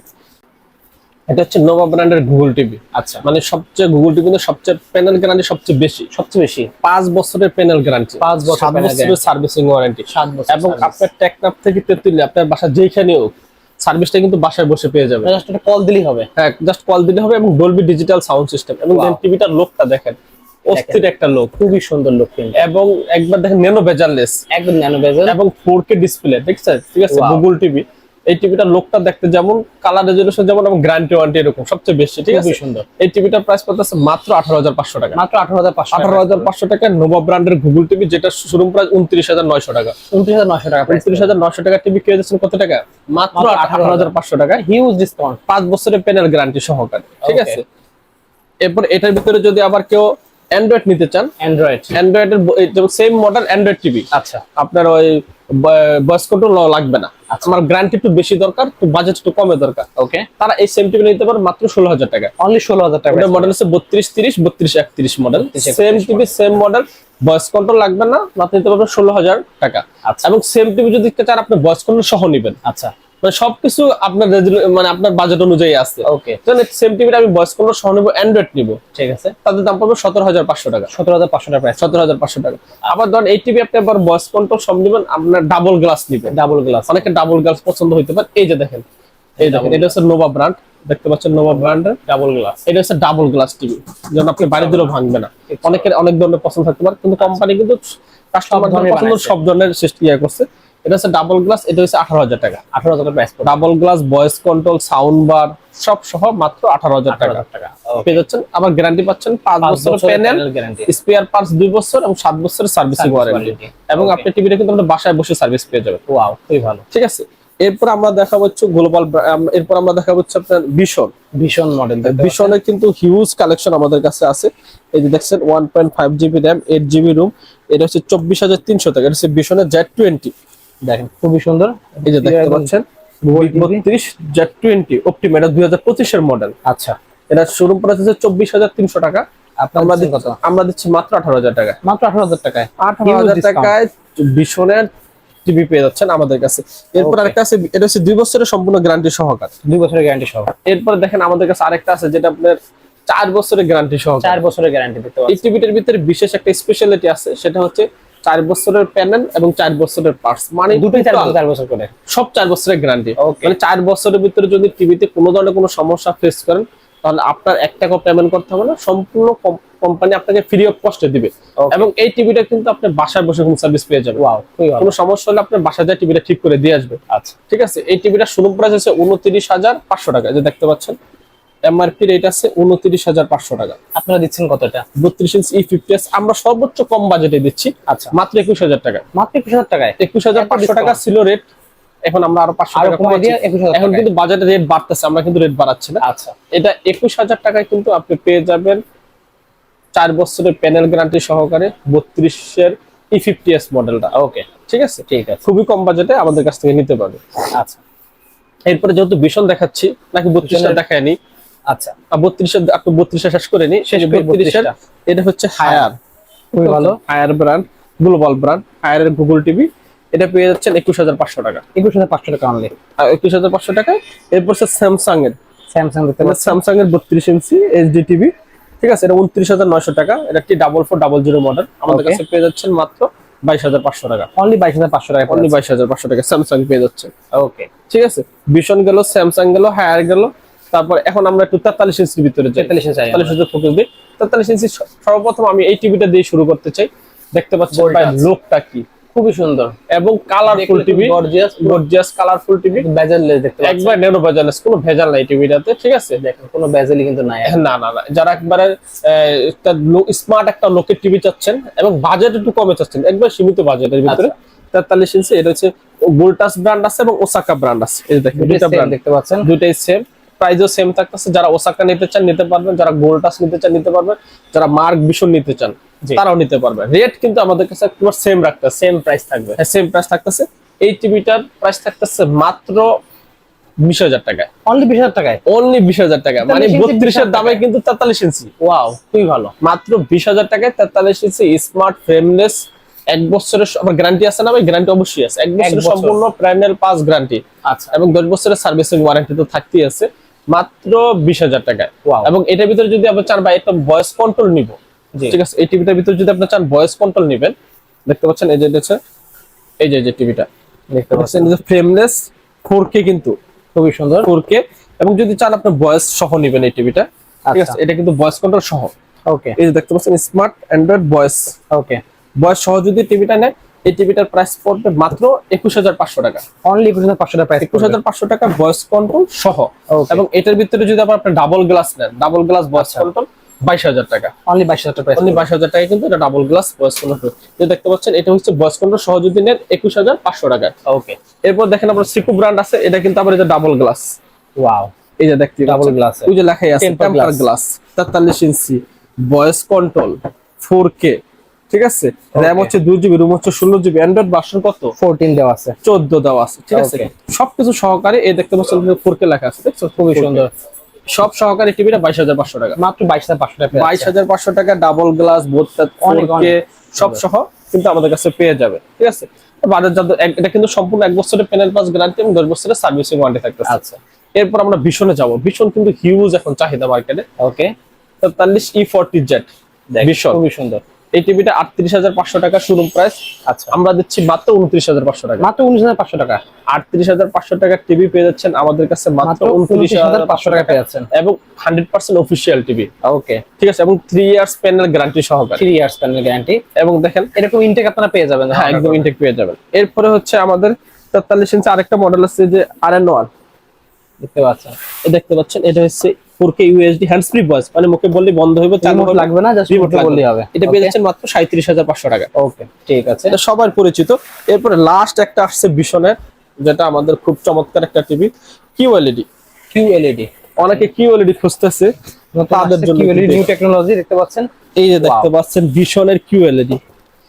এটা হচ্ছে নোভা ব্র্যান্ডের গুগল টিভি আচ্ছা। মানে সবচেয়ে গুগল টিভি কিন্তু সবচেয়ে প্যানেল গ্যারান্টি সবচেয়ে বেশি। সবচেয়ে বেশি? পাঁচ বছরের প্যানেল গ্যারান্টি পাঁচ বছরের সার্ভিসিং ওয়ারেন্টি সাত বছর এবং আপনার টেকনাপ থেকে তেতুল্লি আপনার বাসা যেখানে হোক সার্ভিসটা কিন্তু বাসায় বসে পেয়ে যাবে জাস্ট একটা কল দিলেই হবে। হ্যাঁ জাস্ট কল দিতে হবে এবং ডলবি ডিজিটাল সাউন্ড সিস্টেম এবং. টিভিটার লোকটা দেখেন। অস্থির একটা লোক খুবই সুন্দর লোক এবং একবার দেখেন নেনো বেজারলেস একদম ন্যানো বেজেল এবং ফোর কে ডিসপ্লে দেখছেন ঠিক আছে গুগল টিভি এই টিভিটার লোকটা দেখতে যেমন কালার রেজলিউশন যেমন এবং গ্যারান্টি ওয়ারেন্টি এরকম সবচেয়ে বেশি ঠিক আছে? সুন্দর। এই টিভিটার প্রাইস পড়তেছে মাত্র আঠারো হাজার পাঁচশো টাকা। মাত্র আঠারো হাজার পাঁচশো আঠারো হাজার পাঁচশো টাকা নোভা ব্র্যান্ডের গুগল টিভি যেটা শোরুম প্রাইস উনত্রিশ হাজার নয়শো টাকা। উনত্রিশ হাজার নশো টাকা উনত্রিশ হাজার নয়শো টাকা টিভি কিনে যাচ্ছেন কত টাকা? মাত্র মাত্র আঠারো হাজার পাঁচশো টাকা। হিউজ ডিসকাউন্ট পাঁচ বছরের প্যানেল গ্যারান্টি সহকারে ঠিক আছে? এরপর এটার ভিতরে যদি আবার কেউ অ্যান্ড্রয়েড নিতে চান? অ্যান্ড্রয়েড অ্যান্ড্রয়েডের সেম মডেল অ্যান্ড্রয়েড টিভি আচ্ছা। আপনার ওই বয়স কন্ট্রোল লাগবে না। আমার গ্যারান্টি একটু বেশি দরকার তো বাজেট একটু কমে দরকার। ওকে তারা এই সেম টিভি নিতে পারে মাত্র ষোলো হাজার টাকা অনলি ষোলো হাজার টাকা মডেল হচ্ছে বত্রিশ তিরিশ বত্রিশ একত্রিশ model 32, same TV same model voice control লাগবে না মাত্র নিতে পারবেন ষোলো হাজার টাকা। আচ্ছা। এবং সেম টিভি যদি চান আপনি ভয়েস কন্ট্রোল সহ নেবেন। আচ্ছা। মানে সবকিছু আপনার মানে আপনার বাজেট অনুযায়ী আছে। ওকে সেম টিভিটা আমি ভয়েস কন্ট্রোল সহ নেব অ্যান্ড্রয়েড নিবো। ঠিক আছে। তাদের দাম পড়বে সতেরো হাজার পাঁচশো টাকা। সতেরো হাজার পাঁচশো টাকা সতেরো হাজার পাঁচশো টাকা। আবার ধরেন এই টিভি আপনি আবার ভয়েস কন্ট্রোল সব নেবেন আপনার ডাবল গ্লাস নিবেন। ডাবল গ্লাস অনেকে ডাবল গ্লাস পছন্দ হইতে পারে। এই যে দেখেন এই দেখেন এটা হচ্ছে নোভা ব্র্যান্ড দেখতে পাচ্ছেন নোভা ব্র্যান্ডের ডাবল গ্লাস এটা হচ্ছে ডাবল গ্লাস টিভি যেন আপনি বাড়ি দিলেও ভাঙবে না। অনেকের অনেক ধরনের পছন্দ থাকতে পারে কিন্তু কোম্পানি কিন্তু কাস্টমার ধরনের পছন্দ সব ধরনের সৃষ্টি ইয়ে করছে। এটা হচ্ছে ডাবল গ্লাস এটা হচ্ছে আঠারো হাজার টাকা। আঠারো হাজার price double glass voice control sound bar সব সহ মাত্র আঠারো হাজার টাকা। পেয়ে যাচ্ছেন আবার গ্যারান্টি পাচ্ছেন পাঁচ বছরের প্যানেল স্পেয়ার পার্টস দুই বছর এবং সাত বছরের সার্ভিসিং ওয়ারেন্টি এবং. আপনি টিভিটা কিন্তু আপনার বাসায় বসে সার্ভিস পেয়ে যাবেন। ওয়াও খুবই ভালো। ঠিক আছে? এরপর আমরা দেখা হচ্ছে গ্লোবাল এরপর আমরা দেখা হচ্ছে আপনার ভীষণ ভীষণ মডেল ভীষণের কিন্তু হিউজ কালেকশন আমাদের কাছে আছে। এই যে দেখছেন one point five GB RAM eight GB ROM এটা হচ্ছে চব্বিশ হাজার তিনশো টাকা এটা হচ্ছে ভীষণের জেড টোয়েন্টি দেখেন খুবই সুন্দর। এই যে দেখতে পাচ্ছেন বত্রিশ জেড টোয়েন্টি অপটিম এটা দুই হাজার পঁচিশের মডেল আচ্ছা। এটা শোরুম প্রাইস হচ্ছে চব্বিশ হাজার তিনশো টাকা। আমরা দিচ্ছি আমরা দিচ্ছি মাত্র আঠারো হাজার টাকা মাত্র আঠারো হাজার টাকায়। আঠারো হাজার টাকায় ভীষণের টিভি পেয়ে যাচ্ছেন আমাদের কাছে। এরপর আরেকটা আছে এটা হচ্ছে দুই বছরের সম্পূর্ণ গ্যারান্টি সহকার। দুই বছরের গ্যারান্টি সহ। এরপর দেখেন আমাদের কাছে আরেকটা আছে যেটা আপনার চার বছরের গ্যারান্টি সহকার। চার বছরের গ্যারান্টি দিতে এই টিভিটার ভিতরে বিশেষ একটা স্পেশালিটি আছে সেটা হচ্ছে চার বছরের প্যানেল এবং চার বছরের পার্টস মানে দুটোই চার বছর চার বছর করে। সব চার বছরের গ্যারান্টি. মানে চার বছরের ভিতরে যদি টিভিতে কোনো ধরনের কোনো সমস্যা ফেস করেন তাহলে আপনার এক টাকা পেমেন্ট করতে হবে না সম্পূর্ণ কোম্পানি আপনাকে ফ্রি অফ কস্টে দিবে। এবং এই টিভিটা কিন্তু আপনি বাসায় বসে কোনো সার্ভিস পেয়ে খুবই কোনো সমস্যা হলে আপনার বাসায় যায় টিভিটা ঠিক করে দিয়ে আসবে। আচ্ছা। ঠিক আছে? এই টিভিটা শুরু প্রাইস আছে উনত্রিশ হাজার পাঁচশো টাকা যে দেখতে পাচ্ছেন। এমআরপি রেট আছে উনত্রিশ হাজার পাঁচশো টাকা। আপনারা দিচ্ছেন কতটা? বত্রিশ ইঞ্চ ই ফিফটি আমরা সর্বোচ্চ কম বাজেটে দিচ্ছি। আচ্ছা। মাত্র একুশ হাজার টাকা মাত্র একুশ হাজার টাকায়? একুশ হাজার পাঁচশো টাকা ছিল রেট এখন আমরা আরও পাঁচশো টাকা কমাই কমাচ্ছি। দিয়ে 21,000 এখন কিন্তু বাজারে রেট বাড়তেছে আমরা কিন্তু রেট বাড়াচ্ছি না। আচ্ছা। এটা একুশ হাজার টাকায় কিন্তু আপনি পেয়ে যাবেন চার বছরের প্যানেল গ্যারান্টি সহকারে বত্রিশের ই ফিফটি এস মডেলটা ওকে ঠিক আছে? ঠিক আছে। খুবই কম বাজেটে আমাদের কাছ থেকে নিতে পারবে। আচ্ছা। এরপরে যেহেতু ভীষণ দেখাচ্ছি নাকি বত্রিশটা দেখায়নি আচ্ছা বত্রিশের আপনি বত্রিশে শেষ করে নি শেষ বত্রিশের এটা হচ্ছে হায়ার খুবই ভালো। হায়ার ব্র্যান্ড গ্লোবাল ব্র্যান্ড হায়ারের গুগল টিভি এটা পেয়ে যাচ্ছেন একুশ হাজার পাঁচশো টাকা। একুশ হাজার পাঁচশো টাকা অনলি একুশ হাজার পাঁচশো টাকায় এরপর হচ্ছে স্যামসাং এর স্যামসাং স্যামসাং এর বত্রিশ ইঞ্চি এইচডি টিভি ঠিক আছে? এটা উনত্রিশ হাজার নয়শো টাকা এটা একটি double four double zero model আমাদের কাছে পেয়ে যাচ্ছেন মাত্র বাইশ হাজার পাঁচশো টাকা। অনলি বাইশ হাজার পাঁচশো টাকা অনলি বাইশ হাজার পাঁচশো টাকা স্যামসাং পেয়ে যাচ্ছে ওকে ঠিক আছে? ভীষণ গেল স্যামসাং গেল হায়ার গেল। তারপর এখন আমরা একটু তেতাল্লিশ ইঞ্চির ভিতরে যাই। তেতাল্লিশে ইঞ্চি ফোকাস দিই তেতাল্লিশ ইঞ্চি সর্বপ্রথম আমি এই টিভিটা দিয়ে শুরু করতে চাই। দেখতে touch। লোকটা কি? খুবই সুন্দর। এবং colourful TV gorgeous gorgeous colourful TV দেখতে পাচ্ছেন। একবার কোনো ভেজাল নাই টিভিটাতে ঠিক আছে? দেখেন কোনো কিন্তু নাই। না না না। যারা একবারে একটা স্মার্ট একটা লোকের টিভি চাচ্ছেন এবং বাজেট একটু কমে চাচ্ছেন একবার সীমিত বাজেটের ভিতরে তেতাল্লিশ ইঞ্চি এটা হচ্ছে গোল্টাস ব্র্যান্ড আছে এবং ওসাকা ব্র্যান্ড আছে। এই দেখেন ব্র্যান্ড দেখতে পাচ্ছেন। দুইটাই সেম প্রাইসও সেম থাকতেছে। যারা ওসাকা নিতে চান নিতে পারবেন যারা গোল্ডাস নিতে চান নিতে পারবেন যারা মার্ক বিশন নিতে চান তারাও নিতে পারবেন। রেট কিন্তু আমাদের কাছে একবার সেম রাখতেছে সেম প্রাইস থাকবে। হ্যাঁ সেম প্রাইস থাকতেছে। এই টিভিটার প্রাইস থাকতেছে মাত্র বিশ হাজার টাকায়। অনলি বিশ হাজার টাকায়? অনলি বিশ হাজার টাকা মানে বত্রিশের দামে কিন্তু তেতাল্লিশ ইঞ্চি ওয়াও খুবই ভালো। মাত্র বিশ হাজার টাকায় তেতাল্লিশ ইঞ্চি স্মার্ট ফ্রেমলেস এক বছরের আবার গ্যারান্টি আছে না ভাই? গ্যারান্টি অবশ্যই আছে। এক বছরের বছর। সম্পূর্ণ প্যানেল পাস গ্যারান্টি আচ্ছা। এবং দশ বছরের সার্ভিসিং ওয়ারেন্টি তো থাকতেই আছে। মাত্র বিশ হাজার টাকায়। এবং এটার ভিতরে যদি আপনি চান বা একটা ভয়েস কন্ট্রোল নিব। ঠিক আছে? এই টিভিটার ভিতরে যদি আপনি চান ভয়েস কন্ট্রোল নিবেন। দেখতে পাচ্ছেন এই যে হচ্ছে এই যে টিভিটা দেখতে পাচ্ছেন ফ্রেমলেস ফোর কে কিন্তু। খুবই সুন্দর। ফোর কে এবং যদি চান আপনি ভয়েস সহ নিবেন এই টিভিটা ঠিক আচ্ছা। আছে এটা কিন্তু ভয়েস কন্ট্রোল সহ। ওকে এই যে দেখতে পাচ্ছেন smart Android voice okay voice সহ যদি টিভিটা নেয় এই টিভিটার প্রাইস পড়বে মাত্র একুশ হাজার পাঁচশো টাকা। অনলি একুশ হাজার পাঁচশো টাকা একুশ হাজার পাঁচশো টাকা ভয়েস কন্ট্রোল সহ. এবং এটার ভিতরে যদি আবার আপনি ডাবল গ্লাস নেন ডাবল গ্লাস ভয়েস। কন্ট্রোল বাইশ হাজার টাকা। অনলি বাইশ হাজার টাকা অনলি বাইশ হাজার টাকা কিন্তু এটা ডাবল গ্লাস ভয়েস কন্ট্রোল যে দেখতে পাচ্ছেন এটা হচ্ছে ভয়েস কন্ট্রোল সহ যদি নেন একুশ হাজার পাঁচশো টাকা। ওকে এরপর দেখেন আপনার সিকু ব্র্যান্ড আছে এটা কিন্তু আবার এটা ডাবল গ্লাস ওয়াও এই যে দেখতে glass এর। ওই যে লেখাই আছে টেম্পার গ্লাস তেতাল্লিশ inch. Voice control four K ঠিক আছে? র্যাম হচ্ছে দুই জিবি রুম হচ্ছে ষোলো জিবি অ্যান্ড্রয়েড ভার্সন কত? ফোরটিন দেওয়া আছে। চোদ্দ দেওয়া আছে ঠিক আছে? সবকিছু সহকারে এই দেখতে পাচ্ছেন ফোর কে লেখা আছে দেখছ খুবই সুন্দর। সব সহকারে টিভিটা বাইশ হাজার পাঁচশো টাকা। মাত্র বাইশ হাজার পাঁচশো টাকা। বাইশ হাজার পাঁচশো টাকা ডাবল গ্লাস অনেক, সব সহ কিন্তু আমাদের কাছে পেয়ে যাবে ঠিক আছে? বাজার এটা কিন্তু সম্পূর্ণ এক বছরের প্যানেল পাস গ্যারান্টি এবং দশ বছরের সার্ভিসিং ওয়ারেন্টি থাকতেছে। আচ্ছা। এরপর আমরা ভীষণে যাব। ভীষণ কিন্তু হিউজ এখন চাহিদা মার্কেটে ওকে তেতাল্লিশ ই ফোরটি জেড ভীষণ খুবই সুন্দর। এই টিভিটা আটত্রিশ হাজার পাঁচশো টাকা শোরুম প্রাইস আচ্ছা। আমরা দিচ্ছি মাত্র উনত্রিশ হাজার পাঁচশো টাকা। মাত্র উনিশ হাজার পাঁচশো টাকা। আটত্রিশ হাজার পাঁচশো টাকার টিভি পেয়ে যাচ্ছেন আমাদের কাছে মাত্র উনত্রিশ হাজার পাঁচশো টাকা। পেয়ে যাচ্ছেন। এবং hundred percent official TV. Okay. ঠিক আছে এবং থ্রি ইয়ার্স প্যানেল গ্যারান্টি সহকারে থ্রি ইয়ার্স প্যানেল গ্যারান্টি এবং দেখেন এরকম ইনটেক আপনারা পেয়ে যাবেন। হ্যাঁ একদম ইনটেক পেয়ে যাবেন। এরপরে হচ্ছে আমাদের তেতাল্লিশ ইঞ্চি আরেকটা মডেল আছে যে আর এন ওয়ান দেখতে পাচ্ছেন। দেখতে পাচ্ছেন এটা হচ্ছে four K USD hands free voice মানে মুখে বললে বন্ধ হবে চালু লাগবে না জাস্ট রিমোট রিমোট হবে। এটা পেয়ে যাচ্ছেন মাত্র সাঁত্রিশ হাজার পাঁচশো টাকা। ওকে ঠিক আছে। এটা সবার পরিচিত। এরপরে লাস্ট একটা আসছে বিশনের যেটা আমাদের খুব চমৎকার একটা TV Q LED Q LED অনেকে কিউ এলইডি খুঁজতেছে তাদের জন্য নিউ টেকনোলজি দেখতে পাচ্ছেন? এই যে দেখতে পাচ্ছেন বিশনের কিউ এলইডি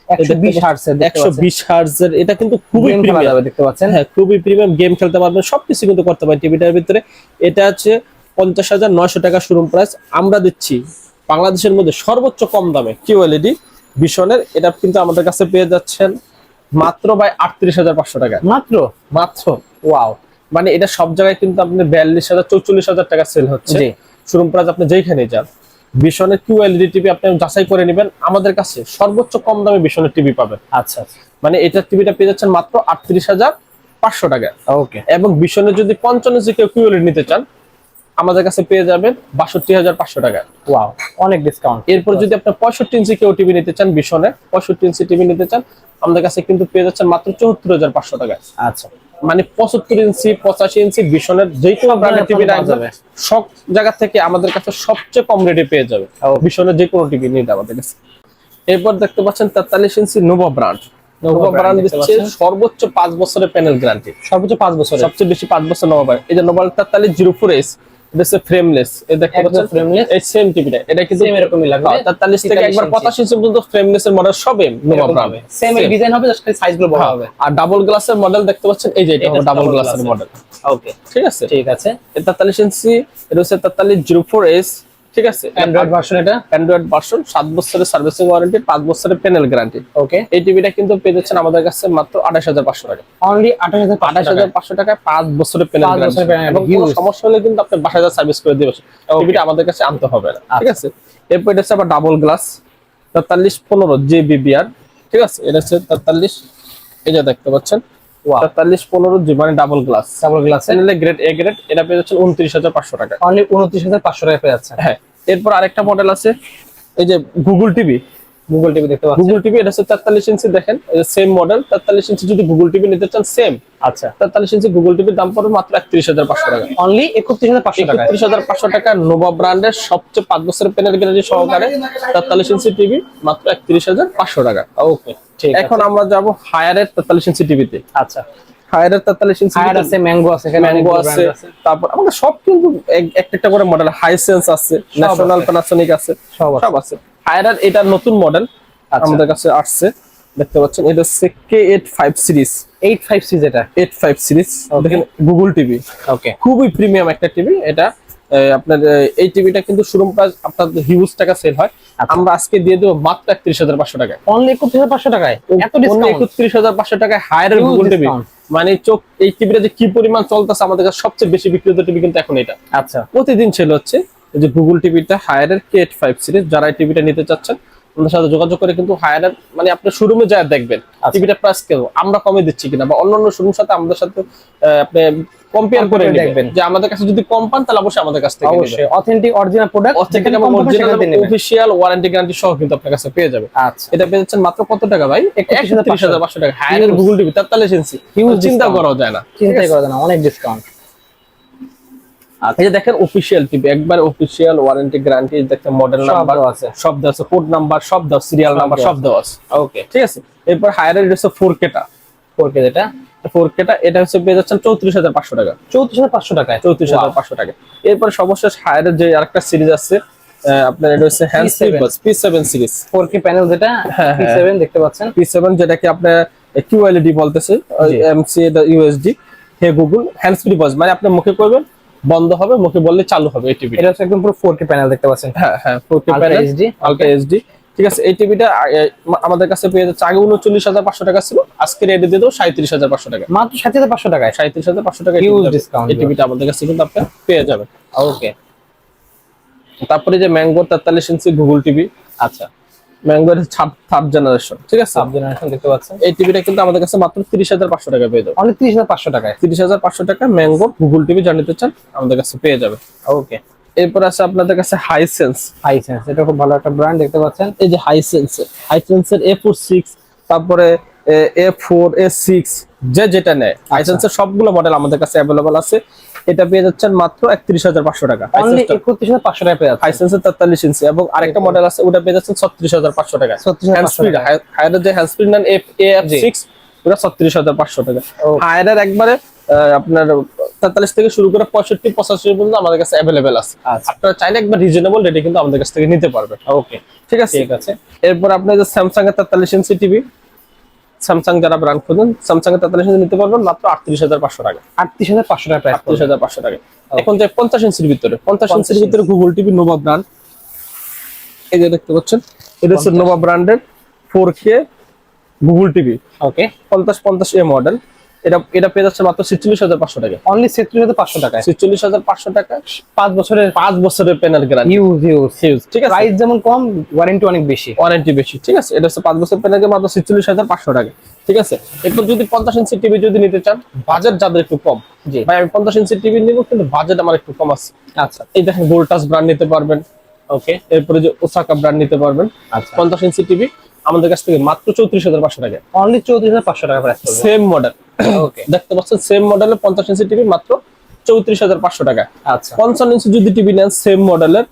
একশো বিশ হার্টস এর একশো বিশ হার্জের এটা কিন্তু খুবই প্রিমিয়াম দেখতে পাচ্ছেন। হ্যাঁ খুবই প্রিমিয়াম গেম খেলতে পারবেন সবকিছু কিন্তু করতে পারেন টিভিটার ভিতরে। এটা আছে পঞ্চাশ হাজার নয়শো টাকা শোরুম প্রাইস আমরা দিচ্ছি। বাংলাদেশের মধ্যে সর্বোচ্চ কম দামে কিউ এলইডি বিশনের এটা কিন্তু আমাদের কাছে পেয়ে যাচ্ছেন মাত্র বাই আটত্রিশ হাজার পাঁচশো টাকা। মাত্র? মাত্র ওয়াও মানে এটা সব জায়গায় কিন্তু আপনি বিয়াল্লিশ হাজার চৌচল্লিশ হাজার টাকা সেল হচ্ছে। শোরুম প্রাইস আপনি যেখানে যান বিশনের কিউ এলইডি টিভি আপনি যাচাই করে নেবেন। আমাদের কাছে সর্বোচ্চ কম দামে বিশনের টিভি পাবেন। আচ্ছা মানে এটা টিভিটা পেয়ে যাচ্ছেন মাত্র আটত্রিশ হাজার পাঁচশো টাকা। ওকে। এবং বিশনের যদি পঞ্চান্ন ইঞ্চি কেউ কিউএলইডি নিতে চান আমাদের কাছে পেয়ে যাবেন বাষট্টি হাজার পাঁচশো টাকা। ওয়াও অনেক ডিসকাউন্ট এরপর যদি আপনি পঁয়ষট্টি ইঞ্চি কেউ টিভি নিতে চান বিশনের পঁয়ষট্টি ইঞ্চি টিভি নিতে চান আমাদের কাছে কিন্তু পেয়ে যাচ্ছেন মাত্র চৌহত্তর হাজার পাঁচশো টাকা আচ্ছা। মানে পঁচাত্তর ইঞ্চি পঁচাশি ইঞ্চি বিশনের যে কোনো ব্র্যান্ডের টিভি যাবে। সব জায়গা থেকে আমাদের কাছে সবচেয়ে কম রেটে পেয়ে যাবে। বিশনের যে কোনো টিভি নিতে আমাদের কাছে। এরপর দেখতে পাচ্ছেন তেতাল্লিশ inch Nova brand Nova brand brand দিচ্ছে সর্বোচ্চ পাঁচ বছরের প্যানেল গ্যারান্টি সর্বোচ্চ পাঁচ বছরের। সবচেয়ে বেশি পাঁচ বছর নোভা এই যে নোভাল তেতাল্লিশ জিরো ফোর এস এটা হচ্ছে ফ্রেমলেস এই এই সেম টিভিটা এটা কিন্তু Same এরকমই লাগবে। তেতাল্লিশ থেকে একবার ইঞ্চি। পর্যন্ত ফ্রেমলেস এর মডেল সব সেম এর ডিজাইন হবে জাস্ট সাইজগুলো বড় হবে। আর ডাবল গ্লাসের মডেল দেখতে পাচ্ছেন? এই যে এটা হবে ডাবল গ্লাসের মডেল ওকে ঠিক আছে? ঠিক আছে। তেতাল্লিশ ইঞ্চি এটা হচ্ছে তেতাল্লিশ জিরো ফোর এস ঠিক আছে? অ্যান্ড্রয়েড ভার্সন এটা? অ্যান্ড্রয়েড ভার্সন সাত বছরের সার্ভিসিং ওয়ারেন্টি পাঁচ বছরের প্যানেল গ্যারান্টি ওকে এই টিভিটা কিন্তু পেয়ে যাচ্ছেন আমাদের কাছে মাত্র আঠাশ হাজার পাঁচশো টাকা। অনলি আঠাশ হাজার আঠাশ হাজার পাঁচশো টাকায় পাঁচ বছরের প্যানেল panel এবং কোনো সমস্যা হলে কিন্তু আপনি বাসা যা সার্ভিস করে দিবে টিভিটা আমাদের কাছে আনতে হবে না ঠিক আছে? এরপর এটা হচ্ছে আবার ডাবল গ্লাস তেতাল্লিশ পনেরো জে বিবিআর ঠিক আছে? এটা হচ্ছে তেতাল্লিশ এই যে দেখতে পাচ্ছেন। জি মানে ডাবল গ্লাস ডাবল গ্লাস চ্যানেলে গ্রেড এ গ্রেড এটা পেয়ে যাচ্ছেন উনত্রিশ হাজার পাঁচশো টাকা। অনলি উনত্রিশ হাজার পাঁচশো টাকা পেয়ে যাচ্ছে হ্যাঁ। এরপর আরেকটা মডেল আছে এই যে গুগল টিভি গুগল টিভি দেখতে পাচ্ছেন? গুগল টিভি এটা হচ্ছে তেতাল্লিশ ইঞ্চি দেখেন সেম মডেল তেতাল্লিশ ইঞ্চি যদি গুগল টিভি নিতে চান সেম আচ্ছা। তেতাল্লিশ ইঞ্চি গুগল টিভির দাম পড়বে মাত্র একত্রিশ হাজার পাঁচশো টাকা। অনলি একত্রিশ হাজার পাঁচশো টাকা একত্রিশ হাজার পাঁচশো টাকা নোভা ব্র্যান্ডের সবচেয়ে পাঁচ বছরের প্যানেল গ্যারান্টি সহকারে তেতাল্লিশ ইঞ্চি টিভি মাত্র একত্রিশ হাজার পাঁচশো টাকা। ওকে ঠিক আছে। এখন আমরা যাব হায়ারের তেতাল্লিশ ইঞ্চি টিভিতে আচ্ছা। হায়ারের তেতাল্লিশ ইঞ্চি হায়ার আছে ম্যাঙ্গো আছে এখানে ম্যাঙ্গো আছে। তারপর আমাদের সব কিন্তু এক- একটা একটা করে মডেল হাইসেন্স আছে ন্যাশনাল আছে। প্যানাসোনিক আছে সব আছে। হায়ারের এটা নতুন মডেল আচ্ছা। আমাদের কাছে আসছে দেখতে পাচ্ছেন এটা হচ্ছে K eight five series eight five C যেটা এইট ফাইভ সিরিজ দেখেন গুগল টিভি ওকে খুবই প্রিমিয়াম একটা টিভি এটা আপনার এই টিভিটা কিন্তু শোরুম প্রাইস আপনার হিউজ টাকা সেল হয়। আচ্ছা। আমরা আজকে দিয়ে দেবো মাত্র একত্রিশ হাজার পাঁচশো টাকায়। অনলি একত্রিশ হাজার পাঁচশো টাকায়? এত ডিসকাউন্ট একত্রিশ হাজার পাঁচশো টাকায় হায়ার গুগল টিভি। মানে চোখ এই টিভিটা যে কি পরিমাণ চলতেছে আমাদের কাছে সবচেয়ে বেশি বিক্রিত টিভি কিন্তু এখন এটা। আচ্ছা। প্রতিদিন ছিল হচ্ছে যে গুগল টিভিটা হায়ারের কে এইট ফাইভ সিরিজ যারা এই টিভিটা নিতে চাচ্ছেন আমাদের সাথে যোগাযোগ করে কিন্তু হায়ারের মানে আপনি শোরুমে যায় দেখবেন। টিভিটা প্রাইস কেন আমরা কমে দিচ্ছি কিনা বা অন্যান্য শোরুম সাথে আমাদের সাথে আপনি কম্পেয়ার করে দেখবেন। যে আমাদের কাছে যদি কম পান তাহলে অবশ্যই আমাদের কাছ থেকে অবশ্যই। অথেন্টিক অরিজিনাল প্রোডাক্ট অথেন্টিক এবং অরিজিনাল অফিসিয়াল ওয়ারেন্টি গ্যারান্টি সহ কিন্তু আপনার কাছে পেয়ে যাবে আচ্ছা। এটা পেয়ে যাচ্ছেন মাত্র কত টাকা ভাই? 31,500 একত্রিশ পাঁচশো টাকা। হায়ারের গুগল টিভি তেতাল্লিশ ইঞ্চি Huge চিন্তা। করাও যায় না। চিন্তাই করা যায় না। অনেক ডিসকাউন্ট যে দেখেন অফিসিয়াল একবার অফিসিয়াল ওয়ারেন্টি গ্যারান্টি দেখতে মডেল নাম্বার আছে। সব দেওয়া আছে কোড নাম্বার সব দেওয়া সিরিয়াল নাম্বার সব দেওয়া আছে। ওকে ঠিক আছে? এরপর হায়ারের হচ্ছে ফোর কেটা ফোর কে যেটা? ফোর কেটা এটা হচ্ছে পেয়ে যাচ্ছেন চৌত্রিশ হাজার পাঁচশো টাকা। চৌত্রিশ হাজার পাঁচশো টাকায়? চৌত্রিশ হাজার পাঁচশো টাকা। এরপর সর্বশেষ হায়ারের যে আরেকটা সিরিজ আছে আপনার এটা হচ্ছে hand P7 P seven series four K panel যেটা? হ্যাঁ, পি হ্যাঁ। সেভেন দেখতে পাচ্ছেন। পি সেভেন যেটাকে আপনার কিউএলইডি বলতেছে জি। MC USD hey Google hand মানে আপনি মুখে করবেন বন্ধ হবে মুখে বললে চালু হবে এই টিভি এটা হচ্ছে একদম পুরো ফোর কে প্যানেল দেখতে পাচ্ছেন। হ্যাঁ হ্যাঁ four K Ultra panel HD, ultra HD ঠিক আছে এই টিভিটা আমাদের কাছে পেয়ে যাচ্ছে আগে উনচল্লিশ হাজার পাঁচশো টাকা ছিল আজকে রেডি দিয়ে দেবো সাঁত্রিশ হাজার পাঁচশো টাকা। মাত্র ষাট হাজার পাঁচশো টাকায়? সাঁত্রিশ হাজার পাঁচশো টাকা discount এই টিভিটা আমাদের কাছে কিন্তু আপনি পেয়ে যাবেন। ওকে তারপরে যে ম্যাঙ্গো তেতাল্লিশ ইঞ্চি গুগল টিভি আচ্ছা। ম্যাঙ্গোর থার্ড জেনারেশন ঠিক আছে? সাব জেনারেশন দেখতে পাচ্ছেন। এই টিভিটা কিন্তু আমাদের কাছে মাত্র তিরিশ হাজার পাঁচশো টাকা পেয়ে যাবে। অনলি ত্রিশ হাজার পাঁচশো টাকায়? তিরিশ হাজার পাঁচশো টাকা ম্যাঙ্গো গুগল টিভি যা চান আমাদের কাছে পেয়ে যাবে। ওকে। এরপর আছে আপনাদের কাছে হাইসেন্স হাই সেন্স এটা খুব ভালো একটা ব্র্যান্ড দেখতে পাচ্ছেন? এই যে হাইসেন্স হাইসেন্সের এ ফোর সিক্স তারপরে এ ফোর এ সিক্স যে যেটা নেয়। হাইসেন্সের সবগুলো মডেল আমাদের কাছে অ্যাভেলেবল আছে। এটা পেয়ে যাচ্ছেন মাত্র একত্রিশ হাজার পাঁচশো টাকা। অনলি একত্রিশ হাজার পাঁচশো টাকা পেয়ে যাচ্ছে হাইসেন্সের তেতাল্লিশ ইঞ্চি এবং আরেকটা মডেল আছে ওটা পেয়ে যাচ্ছেন ছত্রিশ হাজার পাঁচশো টাকা 36,500 হ্যান্ড স্পিড টাকা। হায়ারের যে হ্যান্ড স্পিড নেন এফ এ এফ সিক্স ওটা ছত্রিশ হাজার পাঁচশো টাকা। হায়ারের একবারে আপনার তেতাল্লিশ থেকে শুরু করে পঁয়ষট্টি পঁচাশি পর্যন্ত আমাদের কাছে অ্যাভেলেবেল আছে। আচ্ছা। আপনারা চাইলে একবার রিজনেবল রেটে কিন্তু আমাদের কাছ থেকে নিতে পারবেন। ওকে ঠিক আছে? ঠিক আছে। এরপর আপনার যে স্যামসাং এর তেতাল্লিশ ইঞ্চি টিভি স্যামসাং যারা ব্র্যান্ড খুঁজেন স্যামসাং এর তেতাল্লিশ ইঞ্চি নিতে পারবেন মাত্র আটত্রিশ হাজার পাঁচশো টাকা। আটত্রিশ হাজার পাঁচশো টাকা আটত্রিশ হাজার পাঁচশো টাকা। এখন যে পঞ্চাশ ইঞ্চির ভিতরে পঞ্চাশ ইঞ্চির ভিতরে গুগল টিভি নোভা ব্র্যান্ড এই যে দেখতে পাচ্ছেন এটা হচ্ছে 50 নোভা ব্র্যান্ডের four K Google TV okay পঞ্চাশ পঞ্চাশ এ মডেল এটা এটা পেয়ে যাচ্ছে মাত্র ছিচল্লিশ হাজার পাঁচশো টাকা। অনলি ছেত্রিশ হাজার পাঁচশো টাকায়? ছিচল্লিশ হাজার পাঁচশো টাকা পাঁচ বছরের পাঁচ বছরের panel guarantee use use huge ঠিক আছে? প্রাইস যেমন কম ওয়ারেন্টি অনেক বেশি। ওয়ারেন্টি বেশি ঠিক আছে? এটা হচ্ছে পাঁচ বছর প্যানেল মাত্র ছিচল্লিশ হাজার পাঁচশো টাকা ঠিক আছে? এরপর যদি পঞ্চাশ ইঞ্চি টিভি যদি নিতে চান বাজেট যাদের একটু কম। জি। ভাই আমি পঞ্চাশ ইঞ্চি টিভি নিব কিন্তু বাজেট আমার একটু কম আছে। আচ্ছা। এই দেখেন ভোল্টাস ব্র্যান্ড নিতে পারবেন ওকে এরপরে যে ওসাকা ব্র্যান্ড নিতে পারবেন আচ্ছা। পঞ্চাশ ইঞ্চি টিভি আমাদের কাছ থেকে মাত্র চৌত্রিশ হাজার পাঁচশো টাকা। অনলি চৌত্রিশ হাজার পাঁচশো টাকা সেম মডেল দেখতে পাচ্ছেন সেম মডেলের পঞ্চাশ ইঞ্চি টিভি মাত্র চৌত্রিশ হাজার পাঁচশো টাকা। আচ্ছা। পঞ্চান্ন ইঞ্চি যদি টিভি নেন সেম মডেলের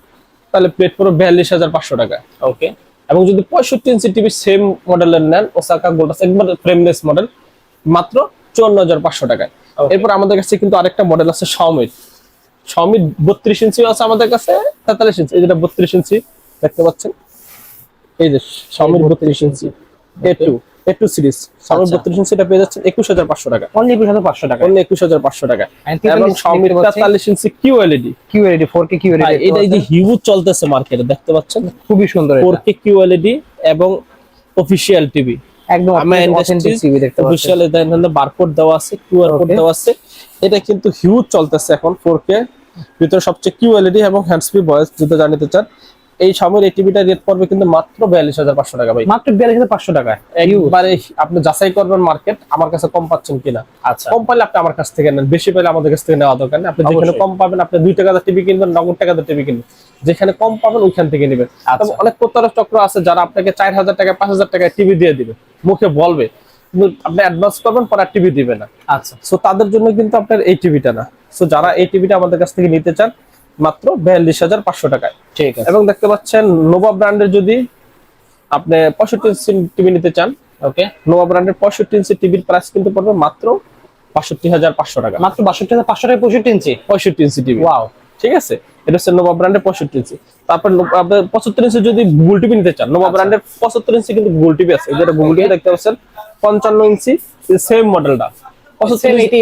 তাহলে প্লেট পুরো বিয়াল্লিশ হাজার পাঁচশো টাকা। ওকে এবং যদি পঁয়ষট্টি ইঞ্চি টিভি সেম মডেলের নেন ওসাকা গোল্ডাস একবার ফ্রেমলেস মডেল মাত্র চুয়ান্ন হাজার পাঁচশো টাকায়। এরপর আমাদের কাছে কিন্তু আরেকটা মডেল আছে শাওমির শাওমির বত্রিশ ইঞ্চি আছে আমাদের কাছে তেতাল্লিশ ইঞ্চি এই যেটা বত্রিশ ইঞ্চি দেখতে পাচ্ছেন? এই যে শাওমির বত্রিশ inch A two A two series আচ্ছা। বত্রিশ পেয়ে যাচ্ছেন একুশ হাজার পাঁচশো টাকা। অনলি একুশ হাজার পাঁচশো টাকা। অন্য একুশ হাজার পাঁচশো টাকা। এবং 43 শাওমির দেখতে পাচ্ছি। তেতাল্লিশ inch Q LED Q LED four K Q LED এটা যে হিউজ চলতেছে মার্কেটে দেখতে পাচ্ছেন? খুবই সুন্দর ফোর কে কিউ এলইডি এবং অফিসিয়াল টিভি একদম অফিসিয়াল এখানে বারকোড দেওয়া আছে কিউআর কোড দেওয়া আছে। এটা কিন্তু হিউজ চলতেছে এখন 4K ভিতরে সবচেয়ে কিউএলইডি এবং হ্যান্ডস্পি ভয়েস যদি জানিতে চান এই সময়ের এই টিভিটা রেট পড়বে কিন্তু মাত্র বিয়াল্লিশ হাজার পাঁচশো টাকা ভাই। মাত্র বিয়াল্লিশ হাজার পাঁচশো টাকা। একবারে আপনি যাচাই করবেন মার্কেট আমার কাছে কম পাচ্ছেন কিনা। আচ্ছা। কম পাইলে আপনি আমার কাছ থেকে নেন বেশি পাইলে আমাদের কাছ থেকে নেওয়া দরকার নেই। আপনি যেখানে কম পাবেন আপনি দুই টাকা টিভি কিনবেন নগদ টাকা টিভি কিনবেন। যেখানে কম পাবেন ওইখান থেকে নেবেন। আচ্ছা। তবে অনেক প্রতারক চক্র আছে যারা আপনাকে চার হাজার টাকা পাঁচ হাজার টাকা টিভি দিয়ে দিবে। মুখে বলবে। কিন্তু আপনি অ্যাডভান্স করবেন পরে টিভি দিবে না। আচ্ছা। সো তাদের জন্য কিন্তু আপনার এই টিভিটা না। সো যারা এই টিভিটা আমাদের কাছ থেকে নিতে চান মাত্র বিয়াল্লিশ হাজার পাঁচশো টাকায়। ঠিক আছে। এবং দেখতে পাচ্ছেন নোভা ব্র্যান্ডের যদি আপনি পঁয়ষট্টি ইঞ্চি টিভি নিতে চান ওকে। নোভা ব্র্যান্ডের পঁয়ষট্টি ইঞ্চি টিভির প্রাইস কিন্তু পড়বে মাত্র বাষট্টি হাজার পাঁচশো টাকা। মাত্র বাষট্টি হাজার পাঁচশো টাকা পঁয়ষট্টি ইঞ্চি? পঁয়ষট্টি ইঞ্চি টিভি ওয়াও ঠিক আছে? এটা হচ্ছে নোভা ব্র্যান্ডের পঁয়ষট্টি ইঞ্চি। তারপর আপনার পঁচাত্তর ইঞ্চি যদি গুগল টিভি নিতে চান নোভা ব্র্যান্ডের পঁচাত্তর ইঞ্চি কিন্তু গুগল টিভি আছে। যেটা গুগল টিভি দেখতে পাচ্ছেন পঞ্চান্ন ইঞ্চি সেম মডেলটা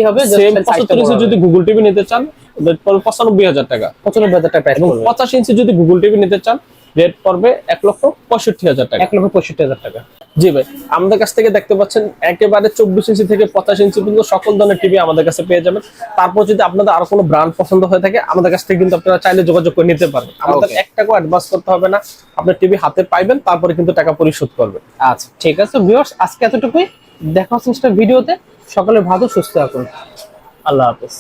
হবে, সেম পঁচাত্তর ইঞ্চি যদি গুগল টিভি নিতে চান রেট পড়বে পঁচানব্বই হাজার টাকা। পঁচানব্বই হাজার টাকা এবং পড়বে। পঁচাশি ইঞ্চি যদি গুগল টিভি নিতে চান রেট পড়বে এক লক্ষ পঁয়ষট্টি হাজার টাকা। এক লক্ষ পঁয়ষট্টি হাজার টাকা। জি ভাই আমাদের কাছ থেকে দেখতে পাচ্ছেন একেবারে চব্বিশ ইঞ্চি থেকে পঁচাশ ইঞ্চি পর্যন্ত সকল ধরনের টিভি আমাদের কাছে পেয়ে যাবেন। তারপর যদি আপনাদের আরও কোনো ব্র্যান্ড পছন্দ হয়ে থাকে আমাদের কাছ থেকে কিন্তু আপনারা চাইলে যোগাযোগ করে নিতে পারবেন। আমাদের. এক টাকাও অ্যাডভান্স করতে হবে না। আপনার টিভি হাতে পাইবেন তারপরে কিন্তু টাকা পরিশোধ করবেন। আচ্ছা ঠিক আছে ভিউয়ার্স আজকে এতটুকুই। দেখা হচ্ছে ভিডিওতে। সকলে ভালো সুস্থ থাকুন। আল্লাহ হাফেজ।